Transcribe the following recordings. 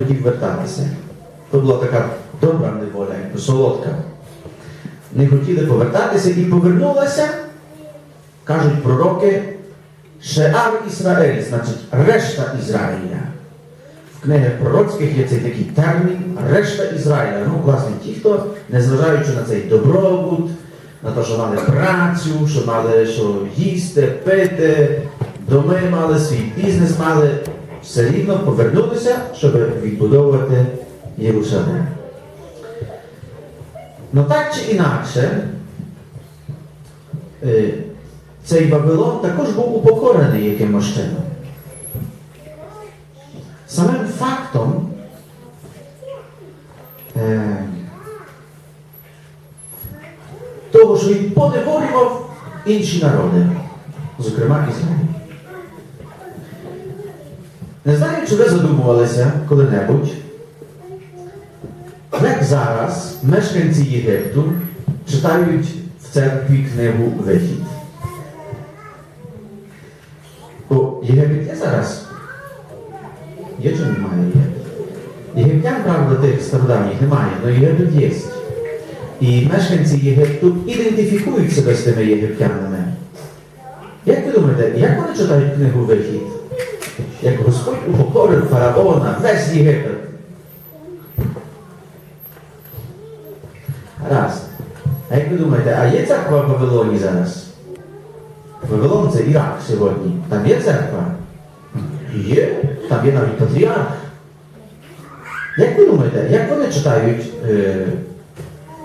хотів вертатися. То була така добра неволя, солодка. Не хотіли повертатися і повернулася, кажуть пророки, Шеар Ізраїль, значить решта Ізраїля. В книгах пророцьких є цей такий термін решта Ізраїля. Ну, власне, ті, хто, незважаючи на цей добробут, на те, що мали працю, що мали що їсти, пити, доми мали, свій бізнес мали, все рівно повернулися, щоб відбудовувати Єрусалим. Ну так чи інакше, е, цей Вавилон також був упокорений якимось чином. Самим фактом е, того, що він поневолював інші народи, зокрема Ізраїль. Не знаю, чи ви задумувалися коли-небудь, як зараз мешканці Єгипту читають в церкві книгу Вихід. Бо Єгипет є зараз. Є чи немає Єгипет? Єгиптян, правда, тих стародавніх немає, але Єгипет є. І мешканці Єгипту ідентифікують себе з тими єгиптянами. Як ви думаєте, як вони читають книгу Вихід? Як Господь упокорив фараона, весь Єгипет. Раз. А як ви думаєте, а є церква в Вавилоні зараз? Вавилон це Ірак сьогодні. Там є церква? Є. Там є навіть патріарх. Як ви думаєте, як вони читають е,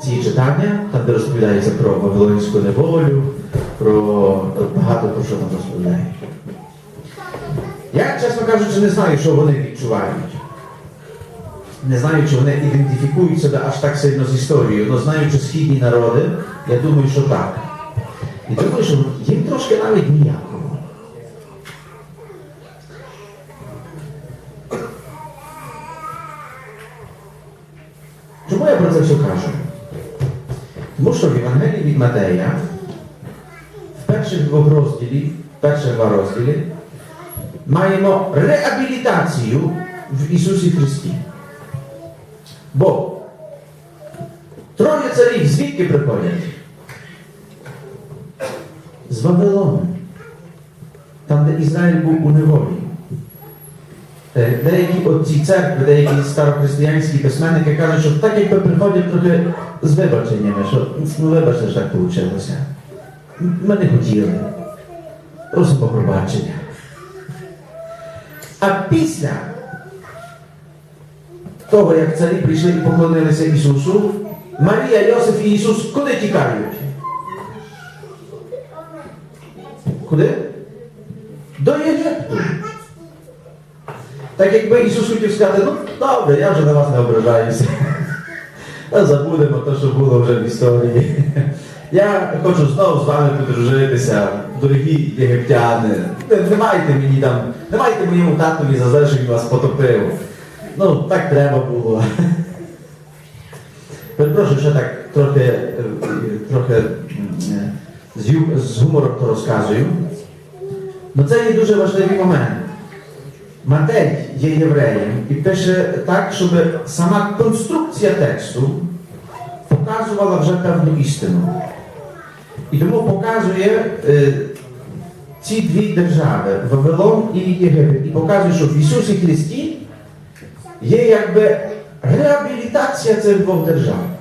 ці читання, там де розповідається про Вавилонську неволю, про багато про що там розповідають? Я, чесно кажучи, не знаю, що вони відчувають. Не знаю, чи вони ідентифікують себе аж так сильно з історією, але знаючи східні народи, я думаю, що так. І думаю, що їм трошки навіть ніякого. Чому я про це все кажу? Тому що в Євангелії від Матея в перших двох розділі, перших два розділі, маємо реабілітацію в Ісусі Христі. Бо троє царів звідки приходять? З Вавилону. Там, де Ізраїль був у неволі. Е, Деякі отці церкви, деякі старохристиянські письменники кажуть, що так якби приходять трохи з вибаченнями, що ну вибачте, що так вийшло. Ми не хотіли. Просимо пробачення. А після того, як царі прийшли і поклонилися Ісусу, Марія, Йосиф і Ісус куди тікають? Куди? До Єгипту. Так якби Ісус хотів сказати, ну добре, я вже на вас не ображаюся. Забудемо те, що було вже в історії. Я хочу знову з вами подружитися, дорогі єгиптяни. Не, не майте мені там, не майте моєму татові за те, що він вас потопив. Ну, так треба було. Перепрошую, що так трохи, е, трохи е, з, гумором то розказую. Ну це є дуже важливий момент. Матей є євреєм і пише так, щоб сама конструкція тексту показувала вже певну істину. І тому показує е, ці дві держави Вавилон і Єгипет. І показує, що в Ісусі Христі є якби реабілітація цих двох держав.